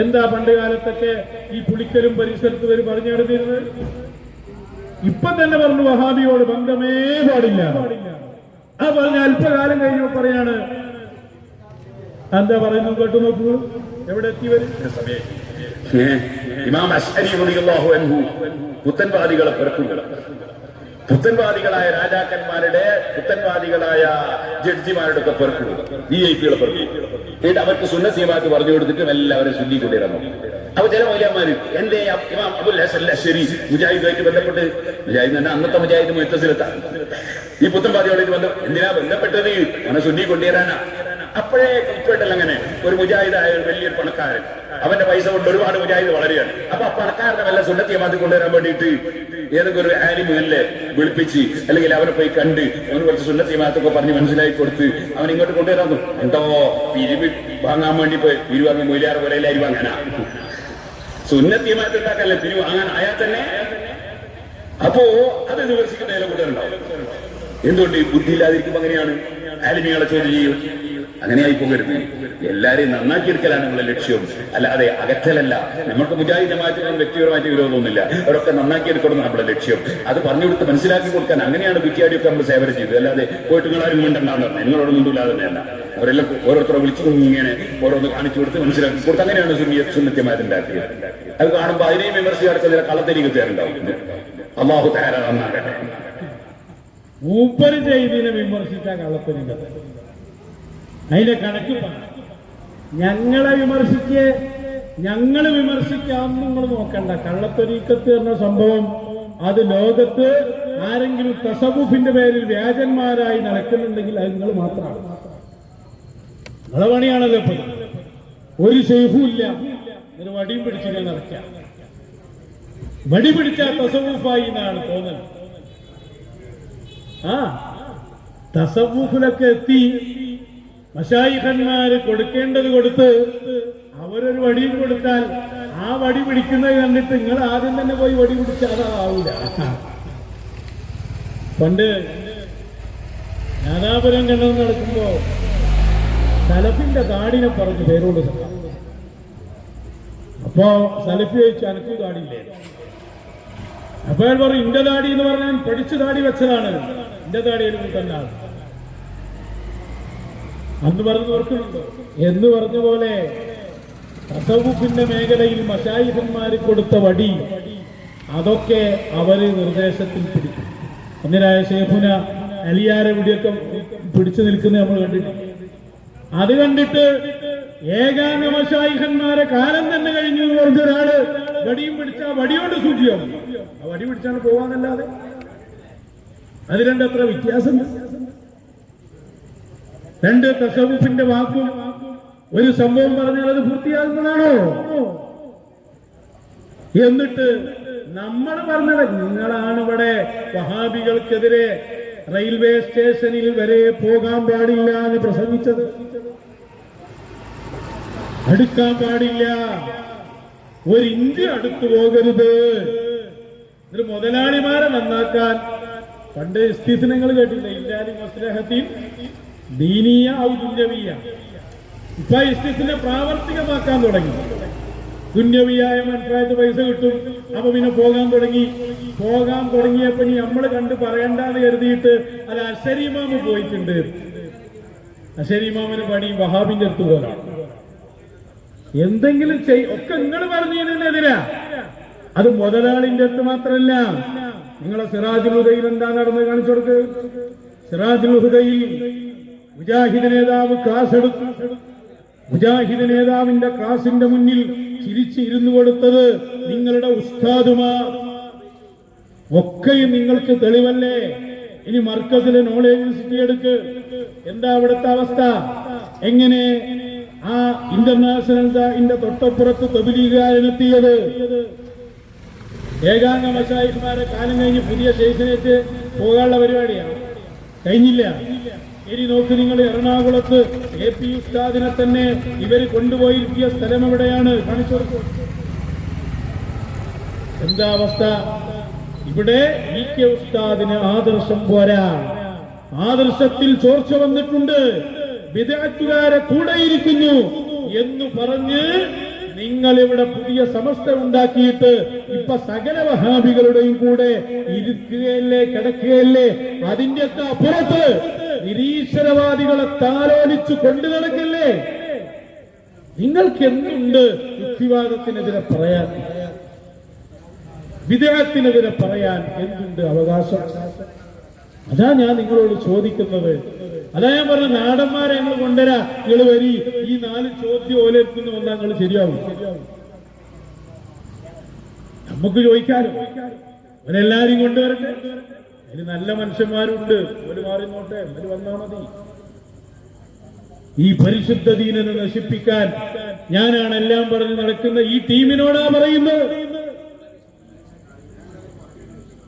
എന്താ പണ്ട് കാലത്തൊക്കെ ഈ പുളിക്കലും പരിസരത്ത് വരും പറഞ്ഞു നടന്നിരുന്നത് ഇപ്പൊ തന്നെ പറഞ്ഞു വഹാബിയോട് ബന്ധമേ പാടില്ല. ആ പറഞ്ഞ അല്പകാലം കഴിഞ്ഞു പറയാണ്. എന്താ പറയുന്നത് കേട്ടു നോക്കൂ. എവിടെ എത്തി വരും ഇമാം അശ്അരി റളിയല്ലാഹു അൻഹു പുത്തൻവാദികളായ രാജാക്കന്മാരുടെ പുത്തൻവാദികളായ ജഡ്ജിമാരുടെ ഒക്കെ പിറക്കുക വി ഐ പികളെ പിറക്കുക എന്നിട്ട് അവർക്ക് സുന്നസീമാക്ക് പറഞ്ഞു കൊടുത്തിട്ട് എല്ലാവരും ശുദ്ധി കൊണ്ടിരുന്നു അപ്പൊ ചില മൗലിയന്മാര് എന്റെ ഇമാം അബുൽ അശ്ശരി മുജാഹിദുമായിട്ട് ബന്ധപ്പെട്ട്? മുജാഹിദ് തന്നെ അന്നത്തെ മുജാഹിദ് മുത്തസിലെത്താണ് ഈ പുത്തൻവാദികളായിട്ട് ബന്ധം എന്തിനാ ബന്ധപ്പെട്ടത്? അവനെ ശുദ്ധി കൊണ്ടുവരാനാ. അപ്പോഴേ കൃത്യമായിട്ടല്ല അങ്ങനെ. ഒരു മുജാഹിദായ ഒരു വലിയൊരു പണക്കാരൻ. അവന്റെ പൈസ കൊണ്ട് ഒരുപാട് മുജാഹിദ് വളരുകയാണ്. അപ്പൊ ആ പണക്കാരനെ വല്ല സുന്നത്തിയമാക്കി കൊണ്ടുവരാൻ വേണ്ടിയിട്ട് ഏതൊക്കെ ഒരു ആലിമല്ലേ വിളിപ്പിച്ച് അല്ലെങ്കിൽ അവനെ പോയി കണ്ട് അവന് കുറച്ച് സുന്നത്തിയമാത്തൊക്കെ പറഞ്ഞ് മനസ്സിലാക്കി കൊടുത്ത് അവൻ ഇങ്ങോട്ട് കൊണ്ടുവരാൻ എന്തോ പിരിവ് വാങ്ങാൻ വേണ്ടി പോയി. പിരിവ് വാങ്ങി മൊയിലാറ് പോലെ അരി വാങ്ങാനാ. സുന്നത്തിയമായിട്ട് ഉണ്ടാക്കല്ലേ? പിരിവ് വാങ്ങാൻ ആയാൽ തന്നെ. അപ്പോ അത് വിമർശിക്കുന്ന ചില കൂട്ടരുണ്ടാവും എന്തുകൊണ്ട് ഈ ബുദ്ധി ഇല്ലാതിരിക്കുമ്പോ അങ്ങനെയാണ് ആലിമികളെ ചോദ്യം ചെയ്യും അങ്ങനെയായി പോകരുത് എല്ലാരെയും നന്നാക്കി എടുക്കലാണ് നമ്മളെ ലക്ഷ്യം. അല്ലാതെ അകറ്റലല്ല. നമുക്ക് മുജാഹിദ് ജമാഅത്തിനും വ്യക്തിപരമായിട്ട് വിരോധമൊന്നുമില്ല. അവരൊക്കെ നന്നാക്കി എടുക്കണം നമ്മുടെ ലക്ഷ്യം. അത് പറഞ്ഞു കൊടുത്ത് മനസ്സിലാക്കി കൊടുക്കാൻ അങ്ങനെയാണ് കുറ്റിയാടിയൊക്കെ നമ്മൾ സേവനം ചെയ്തത്. അല്ലാതെ പോയിട്ട് നിങ്ങളാരും മിണ്ടണ്ടാന്ന് പറഞ്ഞു നിങ്ങളോട് മിണ്ടില്ലാതെ തന്നെയല്ല. അവരെല്ലാം ഓരോരുത്തരെ വിളിച്ചു ഇങ്ങനെ ഓരോന്ന് കാണിച്ചു കൊടുത്ത് മനസ്സിലാക്കി കൊടുത്ത് അങ്ങനെയാണ് സുന്നിയ സുന്നത്യമാരുണ്ടാക്കിയത് അത് കാണുമ്പോൾ അതിനെയും വിമർശിച്ച് നടക്കുന്ന കള്ളത്തരി കയറുണ്ടാവും അള്ളാഹു തയ്യാറാകട്ടെ മൂപ്പര് ചെയ്തിനെ വിമർശിച്ച കള്ളപ്പനിന്റെ അതിന്റെ കണക്ക് ഞങ്ങളെ വിമർശിക്ക് ഞങ്ങൾ വിമർശിക്കാം നിങ്ങൾ നോക്കണ്ട. കള്ളത്തൊരീക്കത്ത് എന്ന സംഭവം അത് ലോകത്ത് ആരെങ്കിലും തസബുഫിന്റെ പേരിൽ വ്യാജന്മാരായി നടക്കുന്നുണ്ടെങ്കിൽ അത് നിങ്ങൾ മാത്രമാണ്. നിങ്ങളെ ഒരു സേഫും ഇല്ല. ഒരു വടിയും പിടിച്ചിട്ട് നടക്കാം വടി പിടിച്ച തസവൂഫായി എന്നാണ് തോന്നുന്നത് ആ തസവൂഫിലൊക്കെ എത്തി മഷായിഖന്മാര് കൊടുക്കേണ്ടത് കൊടുത്ത് അവരൊരു വടിയും കൊടുത്താൽ ആ വടി പിടിക്കുന്നത് കണ്ടിട്ട് നിങ്ങൾ ആദ്യം തന്നെ പോയി വടി പിടിച്ചാൽ അതാവില്ല പണ്ട് നാദാപുരം കണ്ടത് നടക്കുമ്പോ സലഫിന്റെ കാടിനെ പറഞ്ഞു പേരോട് അപ്പോ സലഫി ചോദിച്ചു അനക്ക് കാടില്ലേ? അപ്പൊ അയാൾ പറയും ഇന്റെ താടി എന്ന് പറഞ്ഞാൽ പഠിച്ചു താടി വെച്ചതാണ്. ഇന്റെ താടിയിൽ തന്നെയാണ് അന്ന് പറഞ്ഞു ഓർക്കുന്നുണ്ടോ എന്ന് പറഞ്ഞ പോലെ മേഖലയിൽ മഷായിഹന്മാർ കൊടുത്ത വടി അതൊക്കെ അവർ നിർദ്ദേശത്തിൽ പിടിക്കും. അന്നിരായ ഷേഫുന അലിയാരെ ഇവിടെയൊക്കെ പിടിച്ചു നിൽക്കുന്നത് നമ്മൾ കണ്ടിട്ടുണ്ട്. അത് കണ്ടിട്ട് ഏകാംഗ മഷായിഹന്മാരെ കാലം തന്നെ കഴിഞ്ഞു എന്ന് പറഞ്ഞ ഒരാൾ വടിയും പിടിച്ച വടിയോണ്ട് സൂചിയാവും. ആ വടി പിടിച്ചാണ് പോവാന്നല്ലാതെ. അത് രണ്ടത്ര വ്യത്യാസം രണ്ട് തസവുഫിന്റെ വാക്കും ഒരു സംഭവം പറഞ്ഞാൽ അത് പൂർത്തിയാകുന്നതാണോ? എന്നിട്ട് നമ്മൾ പറഞ്ഞത് നിങ്ങളാണ് ഇവിടെ വഹാബികൾക്കെതിരെ റെയിൽവേ സ്റ്റേഷനിൽ വരെ പോകാൻ പാടില്ല എന്ന് പ്രസംഗിച്ചത്. അടുക്കാൻ പാടില്ല. ഒരു ഇഞ്ച് അടുത്തു പോകരുത്. ഒരു മുതലാളിമാരെ നന്നാക്കാൻ പണ്ട് ഇസ്തിഫിനങ്ങൾ കേട്ടില്ല? ഇല്ലാലി മസ്ലഹത്തിൽ ദീനീയ ഔ ദുന്യവീയ. ഇപ്പൊ ഇസ്റ്റിസിനെ പ്രാവർത്തികമാക്കാൻ തുടങ്ങി. ദുന്യവിയായ മനസ്സിലായത് പൈസ കിട്ടും. അപ്പൊ പിന്നെ പോകാൻ തുടങ്ങി. പോകാൻ തുടങ്ങിയപ്പോ ഇനി നമ്മൾ കണ്ട് പറയണ്ടെന്ന് കരുതിയിട്ട് അല്ല അശരിമാമ് പോയിട്ടുണ്ട്. അശരീമാമിന് പണി വഹാബിന്റെ അടുത്ത് പോലാണ് എന്തെങ്കിലും ചെയ് ഒക്കെ നിങ്ങൾ പറഞ്ഞതിനെതിരാ അത് മുതലാളിന്റെ അടുത്ത് മാത്രമല്ല നിങ്ങളെ സിറാജുൽ ഹുദയിൽ എന്താ നടന്ന് കാണിച്ചു കൊടുക്ക്. സിറാജുൽ ഹുദയിൽ മുജാഹിദ് നേതാവ് ക്ലാസ് എടുത്തു മുജാഹിദ് നേതാവിന്റെ ക്ലാസിന്റെ മുന്നിൽ ചിരിച്ച് ഇരുന്നു കൊടുത്തത് നിങ്ങളുടെ ഉസ്താദുമാർ ഒക്കെയും നിങ്ങൾക്ക് തെളിവല്ലേ? ഇനി മർക്കസിലെ നോളേജ് യൂണിവേഴ്സിറ്റി എടുക്ക്. എന്താ അവിടുത്തെ അവസ്ഥ? എങ്ങനെ? ആ ഇന്റർനാഷണൽ ഇന്റെ തൊട്ടപ്പുറത്ത് തൊബിലീകാരനെത്തിയത് ഏകാംഗ മഷായിമാരെ കാലം കഴിഞ്ഞ് പുതിയ ഷെയ്ഖിനേറ്റ് പോകാനുള്ള പരിപാടിയാണ് കഴിഞ്ഞില്ല. ഇനി നോക്ക് നിങ്ങൾ എറണാകുളത്ത് എ പി ഉസ്താദിനെ തന്നെ ഇവർ കൊണ്ടുപോയിരിക്കിയ സ്ഥലം എവിടെയാണ്? എന്താ അവസ്ഥ? ഇവിടെ ഇ കെ ഉസ്താദിന് ആദർശം പോരാ. ആദർശത്തിൽ ചോർച്ച വന്നിട്ടുണ്ട്. വിദഗ്ധകാരെ കൂടെയിരിക്കുന്നു എന്ന് പറഞ്ഞ് നിങ്ങൾ ഇവിടെ പുതിയ സമസ്ത ഉണ്ടാക്കിയിട്ട് ഇപ്പൊ സകല വഹാബികളുടെയും കൂടെ ഇരിക്കുകയല്ലേ കിടക്കുകയല്ലേ? അതിന്റെയൊക്കെ അപ്പുറത്ത് നിരീശ്വരവാദികളെ താലോലിച്ചു കൊണ്ടു നടക്കല്ലേ? നിങ്ങൾക്ക് എന്തുണ്ട് യുക്തിവാദത്തിനെതിരെ പറയാൻ? വിദേഹത്തിനെതിരെ പറയാൻ എന്തുണ്ട് അവകാശം? അതാ ഞാൻ നിങ്ങളോട് ചോദിക്കുന്നത്. അതാ ഞാൻ പറഞ്ഞ നാടന്മാരെ ഞങ്ങൾ കൊണ്ടുവരാ. നിങ്ങൾ വരി. ഈ നാല് ചോദ്യം ഓലേൽക്കുന്ന വന്നാൽ നിങ്ങൾ ശരിയാവും. നമുക്ക് ചോദിക്കാലോ? അവരെല്ലാരും കൊണ്ടുവരട്ടെ? അതിന് നല്ല മനുഷ്യന്മാരുണ്ട്. ഒരു മാറി നോട്ടെ അവർ വന്നാ മതി. ഈ പരിശുദ്ധ ദീനനെ നശിപ്പിക്കാൻ ഞാനാണ് എല്ലാം പറഞ്ഞ് നടക്കുന്ന ഈ ടീമിനോടാ പറയുന്നത്.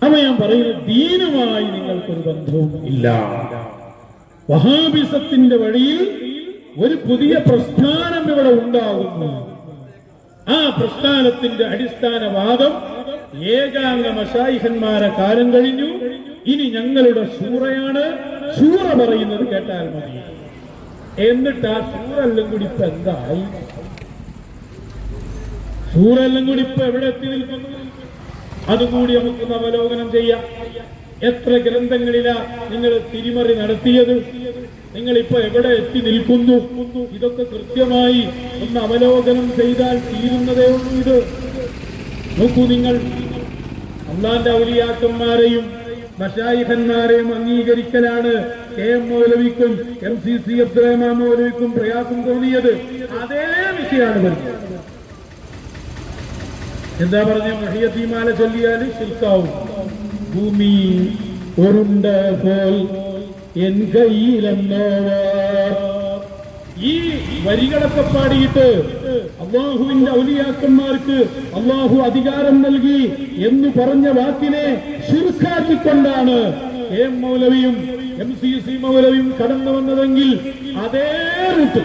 അവ ഞാൻ പറയുന്നത് ദീനുമായി നിങ്ങൾക്കൊരു ബന്ധവും ഇല്ല. വഹാബിസത്തിന്റെ വഴിയിൽ ഒരു പുതിയ പ്രസ്ഥാനം ഇവിടെ ഉണ്ടാകുന്നു. ആ പ്രസ്ഥാനത്തിന്റെ അടിസ്ഥാനവാദം ഏകാംഗ മഷായിഹന്മാരെ കാലം കഴിഞ്ഞു. ഇനി ഞങ്ങളുടെ സൂറയാണ് സൂറ പറയുന്നത് കേട്ടാൽ മതി. എന്നിട്ട് ആ സൂറെല്ലാം കൂടി ഇപ്പൊ എന്തായി? സൂറെല്ലാം കൂടി ഇപ്പൊ എവിടെ എത്തി നിൽക്കുന്നു? അതുകൂടി നമുക്ക് അവലോകനം ചെയ്യാം. എത്ര ഗ്രന്ഥങ്ങളിലാ നിങ്ങൾ തിരിമറി നടത്തിയത്? നിങ്ങൾ ഇപ്പൊ എവിടെ എത്തി നിൽക്കുന്നു? ഇതൊക്കെ കൃത്യമായി ഒന്ന് അവലോകനം ചെയ്താൽ തീരുന്നതേ ഉള്ളൂ ഇത്. നോക്കൂ നിങ്ങൾ. അള്ളാന്റെ ഔലിയാക്കന്മാരെയും മഷായിഖന്മാരെയും അംഗീകരിക്കലാണ്. കെ എം മൗലവിക്കും എം സി സി അബ്ദുറഹ്മാൻ മൗലവിക്കും പ്രയാസം തോന്നിയത് അതേ വിഷയമാണ് പറഞ്ഞത് എന്താ പറഞ്ഞ? മഹിയത്തിമാല ചൊല്ലിയാൽ ശിൽക്കാവും ഭൂമി ഉരുണ്ട പോൽ എൻ കയ്യിലെന്നോ ഈ വരികളൊക്കെ പാടിയിട്ട് അള്ളാഹുവിന്റെ ഔലിയാക്കന്മാർക്ക് അള്ളാഹു അധികാരം നൽകി എന്ന് പറഞ്ഞ വാക്കിനെ ശിർക്കാക്കിക്കൊണ്ടാണ് എം മൗലവിയും എം സി സി മൗലവിയും കടന്നു വന്നതെങ്കിൽ അതേ റൂട്ട്.